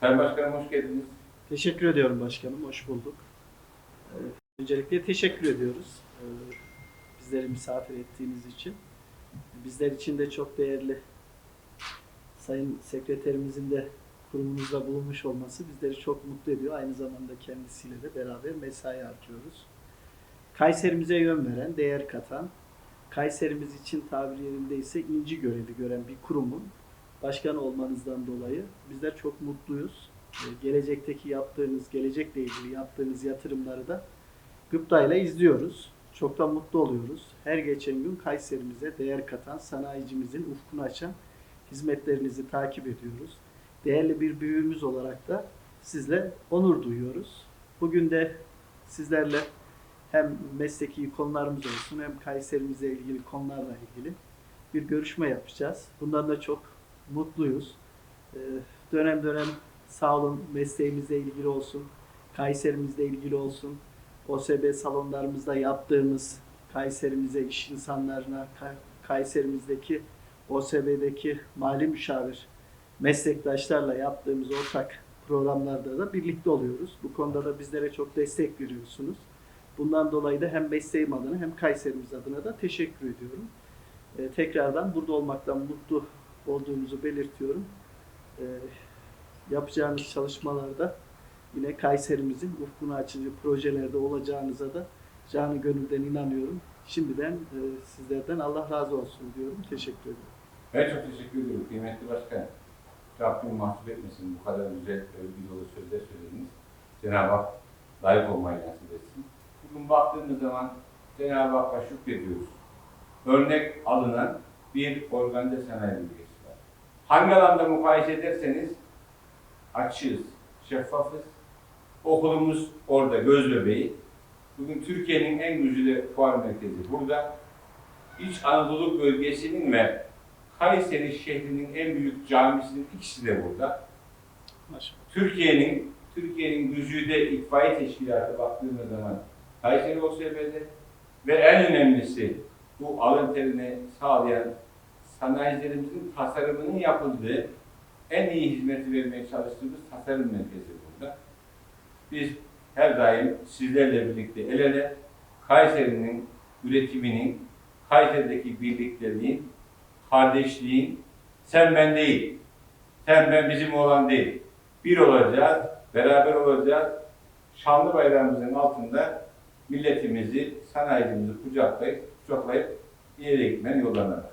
Sayın Başkanım hoş geldiniz. Teşekkür ediyorum başkanım, hoş bulduk. Ee, Öncelikle teşekkür ediyoruz ee, bizleri misafir ettiğiniz için. Bizler için de çok değerli Sayın Sekreterimizin de kurumunuzda bulunmuş olması bizleri çok mutlu ediyor. Aynı zamanda kendisiyle de beraber mesai harcıyoruz. Kayserimize yön veren, değer katan, Kayserimiz için tabiri yerindeyse inci görevi gören bir kurumun başkanı olmanızdan dolayı bizler çok mutluyuz. Ee, gelecekteki yaptığınız, gelecekle ilgili yaptığınız yatırımları da gıptayla izliyoruz. Çok da mutlu oluyoruz. Her geçen gün Kayserimize değer katan, sanayicimizin ufkunu açan hizmetlerinizi takip ediyoruz. Değerli bir büyüğümüz olarak da sizle onur duyuyoruz. Bugün de sizlerle hem mesleki konularımız olsun hem Kayserimize ilgili konularla ilgili bir görüşme yapacağız. Bundan da çok mutluyuz. Ee, Dönem dönem sağ olun mesleğimizle ilgili olsun, Kayserimizle ilgili olsun, OSB salonlarımızda yaptığımız Kayserimize iş insanlarına, Kay- Kayserimizdeki OSB'deki mali müşavir meslektaşlarla yaptığımız ortak programlarda da birlikte oluyoruz. Bu konuda da bizlere çok destek veriyorsunuz. Bundan dolayı da hem mesleğim adına hem Kayserimiz adına da teşekkür ediyorum. Ee, tekrardan burada olmaktan mutlu olduğumuzu belirtiyorum. Ee, yapacağınız çalışmalarda yine Kayserimizin ufkunu açıcı projelerde olacağınıza da canı gönülden inanıyorum. Şimdiden e, sizlerden Allah razı olsun diyorum. Teşekkür ederim. Ben çok teşekkür ediyorum kıymetli başkan. Rabbim mahcup etmesin bu kadar güzel övgü dolu sözler söylediniz. Cenab-ı Hak layık olmayı nasip etsin. Bugün baktığımız zaman Cenab-ı Hakk'a şükrediyoruz. Örnek alınan bir organize sanayi bölgesi. Hangi alanda mukayese ederseniz açığız, şeffafız. Okulumuz orada göz bebeği. Bugün Türkiye'nin en güzide fuar merkezi burada. İç Anadolu bölgesinin ve Kayseri şehrinin en büyük camisinin ikisi de burada. Maşallah. Türkiye'nin Türkiye'nin güzide itfaiye teşkilatı baktığımız zaman Kayseri OSB'de ve en önemlisi bu alın terini sağlayan sanayicilerimizin tasarımının yapıldığı en iyi hizmeti vermeye çalıştığımız tasarım merkezi burada. Biz her daim sizlerle birlikte el ele Kayseri'nin üretiminin, Kayseri'deki birlikteliğin, kardeşliğin, sen ben değil, sen ben bizim olan değil, bir olacağız, beraber olacağız. Şanlı bayrağımızın altında milletimizi, sanayicimizi kucaklayıp, kucaklayıp ileri gitmenin yollarına.